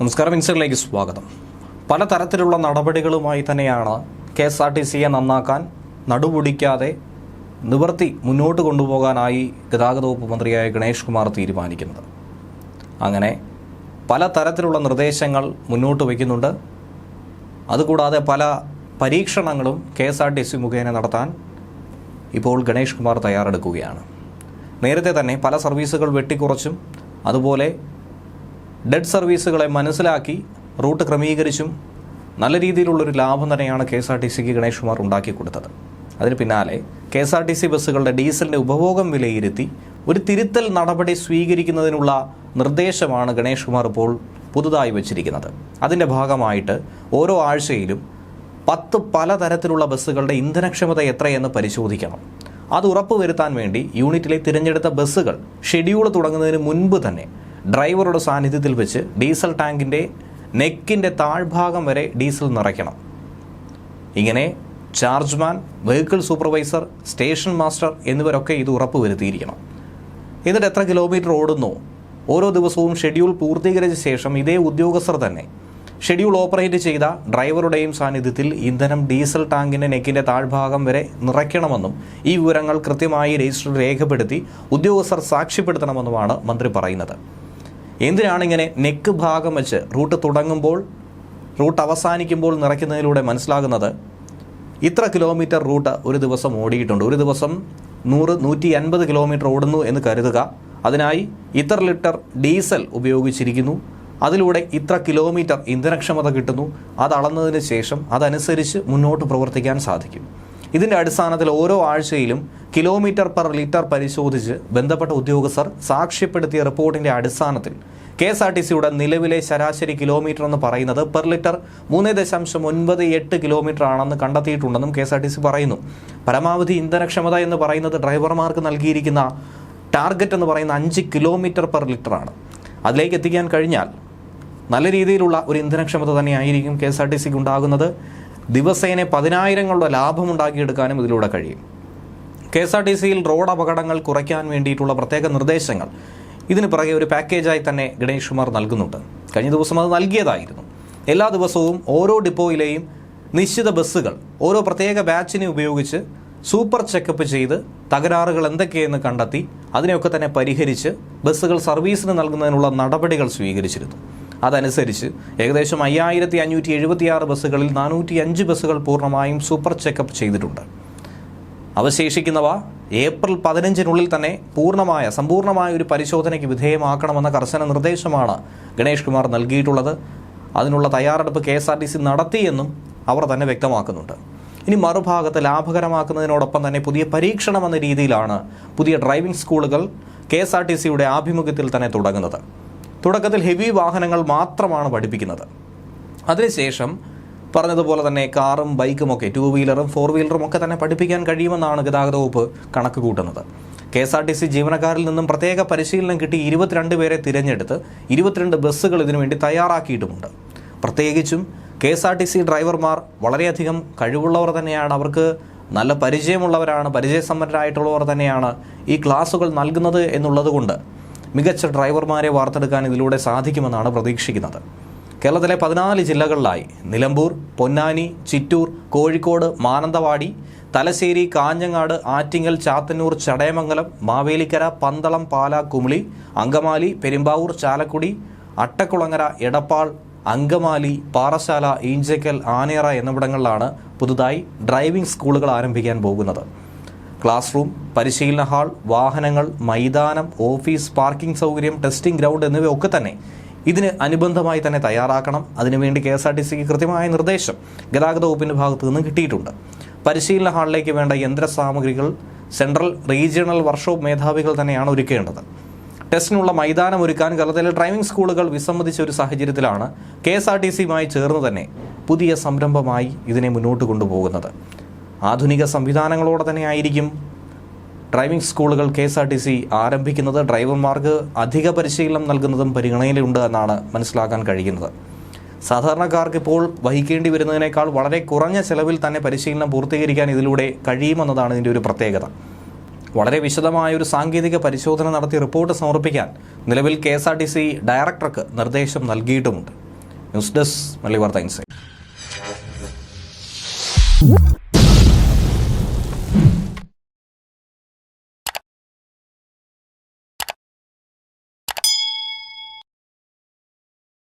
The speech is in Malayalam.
നമസ്കാരം ഇൻസറിലേക്ക് സ്വാഗതം. പലതരത്തിലുള്ള നടപടികളുമായി തന്നെയാണ് കെ എസ് ആർ ടി സിയെ നന്നാക്കാൻ നടുപൊടിക്കാതെ നിവർത്തി മുന്നോട്ട് കൊണ്ടുപോകാനായി ഗതാഗത വകുപ്പ് മന്ത്രിയായ ഗണേഷ് കുമാർ തീരുമാനിക്കുന്നത്. അങ്ങനെ പലതരത്തിലുള്ള നിർദ്ദേശങ്ങൾ മുന്നോട്ട് വയ്ക്കുന്നുണ്ട്. അതുകൂടാതെ പല പരീക്ഷണങ്ങളും K S R T C മുഖേന നടത്താൻ ഇപ്പോൾ ഗണേഷ് കുമാർ തയ്യാറെടുക്കുകയാണ്. നേരത്തെ തന്നെ പല സർവീസുകൾ വെട്ടിക്കുറച്ചും അതുപോലെ ഡെഡ് സർവീസുകളെ മനസ്സിലാക്കി റൂട്ട് ക്രമീകരിച്ചും നല്ല രീതിയിലുള്ളൊരു ലാഭം തന്നെയാണ് കെ എസ് ആർ ടി സിക്ക് ഗണേഷ് കുമാർ ഉണ്ടാക്കി കൊടുത്തത്. അതിന് പിന്നാലെ K S R T C ബസ്സുകളുടെ ഡീസലിന്റെ ഉപഭോഗം വിലയിരുത്തി ഒരു തിരുത്തൽ നടപടി സ്വീകരിക്കുന്നതിനുള്ള നിർദ്ദേശമാണ് ഗണേഷ് കുമാർ ഇപ്പോൾ പുതുതായി വച്ചിരിക്കുന്നത്. അതിന്റെ ഭാഗമായിട്ട് ഓരോ ആഴ്ചയിലും പത്ത് പലതരത്തിലുള്ള ബസ്സുകളുടെ ഇന്ധനക്ഷമത എത്രയെന്ന് പരിശോധിക്കണം. അത് ഉറപ്പുവരുത്താൻ വേണ്ടി യൂണിറ്റിലെ തിരഞ്ഞെടുത്ത ബസ്സുകൾ ഷെഡ്യൂൾ തുടങ്ങുന്നതിന് മുൻപ് തന്നെ ഡ്രൈവറുടെ സാന്നിധ്യത്തിൽ വെച്ച് ഡീസൽ ടാങ്കിന്റെ നെക്കിന്റെ താഴ്ഭാഗം വരെ ഡീസൽ നിറയ്ക്കണം. ഇങ്ങനെ chargeman vehicle supervisor station master എന്നിവരൊക്കെ ഇത് ഉറപ്പുവരുത്തിയിരിക്കണം. എന്നിട്ട് എത്ര കിലോമീറ്റർ ഓടുന്നു? ഓരോ ദിവസവും ഷെഡ്യൂൾ പൂർത്തീകരിച്ച ശേഷം ഇതേ ഉദ്യോഗസ്ഥർ തന്നെ ഷെഡ്യൂൾ ഓപ്പറേറ്റ് ചെയ്ത ഡ്രൈവറുടെയും സാന്നിധ്യത്തിൽ ഇന്ധനം ഡീസൽ ടാങ്കിന്റെ നെക്കിന്റെ താഴ്ഭാഗം വരെ നിറയ്ക്കണമെന്നും ഈ വിവരങ്ങൾ കൃത്യമായി രജിസ്റ്റർ രേഖപ്പെടുത്തി ഉദ്യോഗസ്ഥർ സാക്ഷ്യപ്പെടുത്തണമെന്നുമാണ് മന്ത്രി പറയുന്നത്. എന്തിനാണ് ഇങ്ങനെ നെക്ക് ഭാഗം വെച്ച് റൂട്ട് തുടങ്ങുമ്പോൾ റൂട്ട് അവസാനിക്കുമ്പോൾ നിറയ്ക്കുന്നതിലൂടെ മനസ്സിലാകുന്നത് ഇത്ര കിലോമീറ്റർ റൂട്ട് ഒരു ദിവസം ഓടിയിട്ടുണ്ട്. ഒരു ദിവസം നൂറ് നൂറ്റി അൻപത് കിലോമീറ്റർ ഓടുന്നു എന്ന് കരുതുക. അതിനായി ഇത്ര ലിറ്റർ ഡീസൽ ഉപയോഗിച്ചിരിക്കുന്നു. അതിലൂടെ ഇത്ര കിലോമീറ്റർ ഇന്ധനക്ഷമത കിട്ടുന്നു. അത് അളന്നതിന് ശേഷം അതനുസരിച്ച് മുന്നോട്ട് പ്രവർത്തിക്കാൻ സാധിക്കും. ഇതിന്റെ അടിസ്ഥാനത്തിൽ ഓരോ ആഴ്ചയിലും കിലോമീറ്റർ പെർ ലിറ്റർ പരിശോധിച്ച് ബന്ധപ്പെട്ട ഉദ്യോഗസ്ഥർ സാക്ഷ്യപ്പെടുത്തിയ റിപ്പോർട്ടിന്റെ അടിസ്ഥാനത്തിൽ കെ എസ് ആർ ടി സിയുടെ നിലവിലെ ശരാശരി കിലോമീറ്റർ എന്ന് പറയുന്നത് പെർ ലിറ്റർ മൂന്ന് ദശാംശം ഒൻപത് എട്ട് കിലോമീറ്റർ ആണെന്ന് കണ്ടെത്തിയിട്ടുണ്ടെന്നും K S R T C പറയുന്നു. പരമാവധി ഇന്ധനക്ഷമത എന്ന് പറയുന്നത് ഡ്രൈവർമാർക്ക് നൽകിയിരിക്കുന്ന ടാർഗറ്റ് എന്ന് പറയുന്ന അഞ്ച് കിലോമീറ്റർ പെർ ലിറ്റർ ആണ്. അതിലേക്ക് എത്തിക്കാൻ കഴിഞ്ഞാൽ നല്ല രീതിയിലുള്ള ഒരു ഇന്ധനക്ഷമത തന്നെയായിരിക്കും കെ എസ് ആർ ടി സിക്ക് ഉണ്ടാകുന്നത്. ദിവസേന പതിനായിരങ്ങളുടെ ലാഭം ഉണ്ടാക്കിയെടുക്കാനും ഇതിലൂടെ കഴിയും. കെ എസ് ആർ ടി സിയിൽ റോഡ് അപകടങ്ങൾ കുറയ്ക്കാൻ വേണ്ടിയിട്ടുള്ള പ്രത്യേക നിർദ്ദേശങ്ങൾ ഇതിന് പുറകെ ഒരു പാക്കേജായി തന്നെ ഗണേഷ് കുമാർ നൽകുന്നുണ്ട്. കഴിഞ്ഞ ദിവസം അത് നൽകിയതായിരുന്നു. എല്ലാ ദിവസവും ഓരോ ഡിപ്പോയിലെയും നിശ്ചിത ബസ്സുകൾ ഓരോ പ്രത്യേക ബാച്ചിനെ ഉപയോഗിച്ച് സൂപ്പർ ചെക്കപ്പ് ചെയ്ത് തകരാറുകൾ എന്തൊക്കെയെന്ന് കണ്ടെത്തി അതിനെയൊക്കെ തന്നെ പരിഹരിച്ച് ബസ്സുകൾ സർവീസിന് നൽകുന്നതിനുള്ള നടപടികൾ സ്വീകരിച്ചിരുന്നു. അതനുസരിച്ച് ഏകദേശം അയ്യായിരത്തി അഞ്ഞൂറ്റി എഴുപത്തിയാറ് ബസ്സുകളിൽ നാനൂറ്റി അഞ്ച് ബസ്സുകൾ പൂർണമായും സൂപ്പർ ചെക്കപ്പ് ചെയ്തിട്ടുണ്ട്. അവശേഷിക്കുന്നവ ഏപ്രിൽ പതിനഞ്ചിനുള്ളിൽ തന്നെ പൂർണമായ സമ്പൂർണമായ ഒരു പരിശോധനയ്ക്ക് വിധേയമാക്കണമെന്ന കർശന നിർദ്ദേശമാണ് ഗണേഷ് കുമാർ നൽകിയിട്ടുള്ളത്. അതിനുള്ള തയ്യാറെടുപ്പ് K S R T C നടത്തിയെന്നും അവർ തന്നെ വ്യക്തമാക്കുന്നുണ്ട്. ഇനി മറുഭാഗത്ത് ലാഭകരമാക്കുന്നതിനോടൊപ്പം തന്നെ പുതിയ പരീക്ഷണം എന്ന രീതിയിലാണ് പുതിയ ഡ്രൈവിംഗ് സ്കൂളുകൾ കെ എസ് ആർ ടി സിയുടെ ആഭിമുഖ്യത്തിൽ തന്നെ തുടങ്ങുന്നത്. തുടക്കത്തിൽ ഹെവി വാഹനങ്ങൾ മാത്രമാണ് പഠിപ്പിക്കുന്നത്. അതിനുശേഷം പറഞ്ഞതുപോലെ തന്നെ കാറും ബൈക്കും ഒക്കെ ടു വീലറും ഫോർ വീലറും ഒക്കെ തന്നെ പഠിപ്പിക്കാൻ കഴിയുമെന്നാണ് ഗതാഗത വകുപ്പ് കണക്ക് കൂട്ടുന്നത്. K S R T C ജീവനക്കാരിൽ നിന്നും പ്രത്യേക പരിശീലനം കിട്ടി ഇരുപത്തിരണ്ട് പേരെ തിരഞ്ഞെടുത്ത് ഇരുപത്തിരണ്ട് ബസ്സുകൾ ഇതിനുവേണ്ടി തയ്യാറാക്കിയിട്ടുമുണ്ട്. പ്രത്യേകിച്ചും K S R T C ഡ്രൈവർമാർ വളരെയധികം കഴിവുള്ളവർ തന്നെയാണ്. അവർക്ക് നല്ല പരിചയമുള്ളവരാണ് പരിചയസമ്പന്നരായിട്ടുള്ളവർ തന്നെയാണ് ഈ ക്ലാസുകൾ നൽകുന്നത് എന്നുള്ളതുകൊണ്ട് മികച്ച ഡ്രൈവർമാരെ വാർത്തെടുക്കാൻ ഇതിലൂടെ സാധിക്കുമെന്നാണ് പ്രതീക്ഷിക്കുന്നത്. കേരളത്തിലെ പതിനാല് ജില്ലകളിലായി നിലമ്പൂർ പൊന്നാനി ചിറ്റൂർ കോഴിക്കോട് മാനന്തവാടി തലശ്ശേരി കാഞ്ഞങ്ങാട് ആറ്റിങ്ങൽ ചാത്തന്നൂർ ചടയമംഗലം മാവേലിക്കര പന്തളം പാല കുമിളി അങ്കമാലി പെരുമ്പാവൂർ ചാലക്കുടി അട്ടക്കുളങ്ങര എടപ്പാൾ അങ്കമാലി പാറശാല ഈഞ്ചക്കൽ ആനേറ എന്നിവിടങ്ങളിലാണ് പുതുതായി ഡ്രൈവിംഗ് സ്കൂളുകൾ ആരംഭിക്കാൻ പോകുന്നത്. ക്ലാസ് റൂം പരിശീലന ഹാൾ വാഹനങ്ങൾ മൈതാനം ഓഫീസ് പാർക്കിംഗ് സൗകര്യം ടെസ്റ്റിംഗ് ഗ്രൗണ്ട് എന്നിവയൊക്കെ തന്നെ ഇതിന് അനുബന്ധമായി തന്നെ തയ്യാറാക്കണം. അതിനുവേണ്ടി കെ എസ് ആർ ടി സിക്ക് കൃത്യമായ നിർദ്ദേശം ഗതാഗത വകുപ്പിന്റെ ഭാഗത്തു നിന്ന് കിട്ടിയിട്ടുണ്ട്. പരിശീലന ഹാളിലേക്ക് വേണ്ട യന്ത്ര സാമഗ്രികൾ സെൻട്രൽ റീജിയണൽ വർക്ക്ഷോപ്പ് മേധാവികൾ തന്നെയാണ് ഒരുക്കേണ്ടത്. ടെസ്റ്റിനുള്ള മൈതാനം ഒരുക്കാൻ കേരളത്തിലെ ഡ്രൈവിംഗ് സ്കൂളുകൾ വിസമ്മതിച്ച ഒരു സാഹചര്യത്തിലാണ് കെ എസ് ആർ ടി സിയുമായി ചേർന്ന് തന്നെ പുതിയ സംരംഭമായി ഇതിനെ മുന്നോട്ട് കൊണ്ടുപോകുന്നത്. ആധുനിക സംവിധാനങ്ങളോടെ തന്നെ ആയിരിക്കും. ഡ്രൈവിംഗ് സ്കൂളുകൾ K S R T C ആരംഭിക്കുന്നത്. ഡ്രൈവർമാർക്ക് അധിക പരിശീലനം നൽകുന്നതും പരിഗണനയിലുണ്ട് എന്നാണ് മനസ്സിലാക്കാൻ കഴിയുന്നത്. സാധാരണക്കാർക്ക് ഇപ്പോൾ വഹിക്കേണ്ടി വരുന്നതിനേക്കാൾ വളരെ കുറഞ്ഞ ചെലവിൽ തന്നെ പരിശീലനം പൂർത്തീകരിക്കാൻ ഇതിലൂടെ കഴിയുമെന്നതാണ് ഇതിന്റെ ഒരു പ്രത്യേകത. വളരെ വിശദമായ ഒരു സാങ്കേതിക പരിശോധന നടത്തി റിപ്പോർട്ട് സമർപ്പിക്കാൻ നിലവിൽ K S R T C ഡയറക്ടർക്ക് നിർദ്ദേശം നൽകിയിട്ടുമുണ്ട്. ന്യൂസ് ഡെസ്ക് മല്ലി വാർത്ത